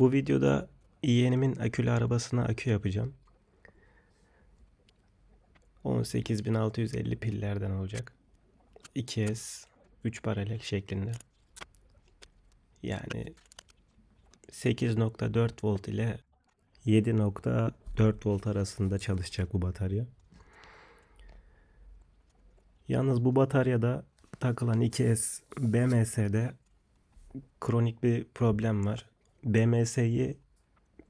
Bu videoda yeğenimin akülü arabasına akü yapacağım. 18650 pillerden olacak. 2S 3 paralel şeklinde. Yani 8.4 volt ile 7.4 volt arasında çalışacak bu batarya. Yalnız bu bataryada takılan 2S BMS'de kronik bir problem var. BMS'yi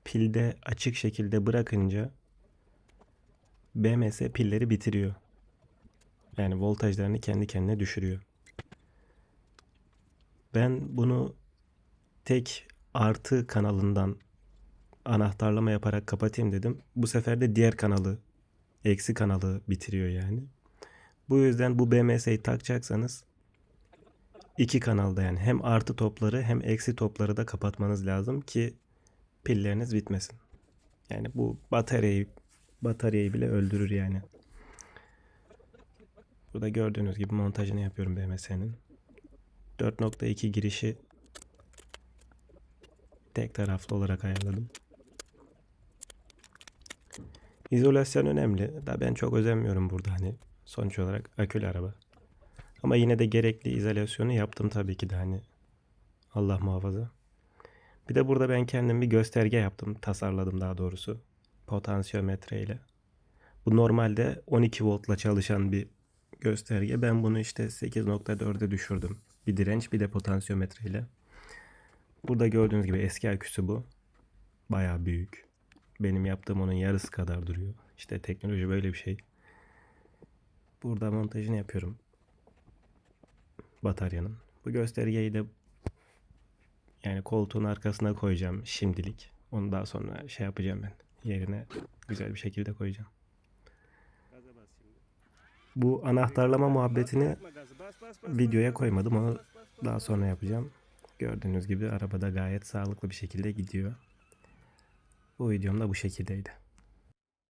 pilde açık şekilde bırakınca BMS pilleri bitiriyor. Yani voltajlarını kendi kendine düşürüyor. Ben bunu tek artı kanalından anahtarlama yaparak kapatayım dedim. Bu sefer de diğer kanalı, eksi kanalı bitiriyor yani. Bu yüzden bu BMS'yi takacaksanız iki kanalda yani hem artı topları hem eksi topları da kapatmanız lazım ki pilleriniz bitmesin. Yani bu bataryayı bataryayı bile öldürür yani. Burada gördüğünüz gibi montajını yapıyorum BMS'nin. 4.2 girişi tek taraflı olarak ayarladım. İzolasyon önemli. Da ben çok özenmiyorum burada hani sonuç olarak akülü araba. Ama yine de gerekli izolasyonu yaptım tabii ki de hani Allah muhafaza. Bir de burada ben kendim bir gösterge yaptım. Tasarladım daha doğrusu. Potansiyometre ile. Bu normalde 12 voltla çalışan bir gösterge. Ben bunu işte 8.4'e düşürdüm. Bir direnç bir de potansiyometre ile. Burada gördüğünüz gibi eski aküsü bu. Bayağı büyük. Benim yaptığım onun yarısı kadar duruyor. İşte teknoloji böyle bir şey. Burada montajını yapıyorum. Bataryanın. Bu göstergeyi de yani koltuğun arkasına koyacağım şimdilik. Onu daha sonra şey yapacağım ben. Yerine güzel bir şekilde koyacağım. Bu anahtarlama muhabbetini videoya koymadım. Onu daha sonra yapacağım. Gördüğünüz gibi arabada gayet sağlıklı bir şekilde gidiyor. Bu videom da bu şekildeydi.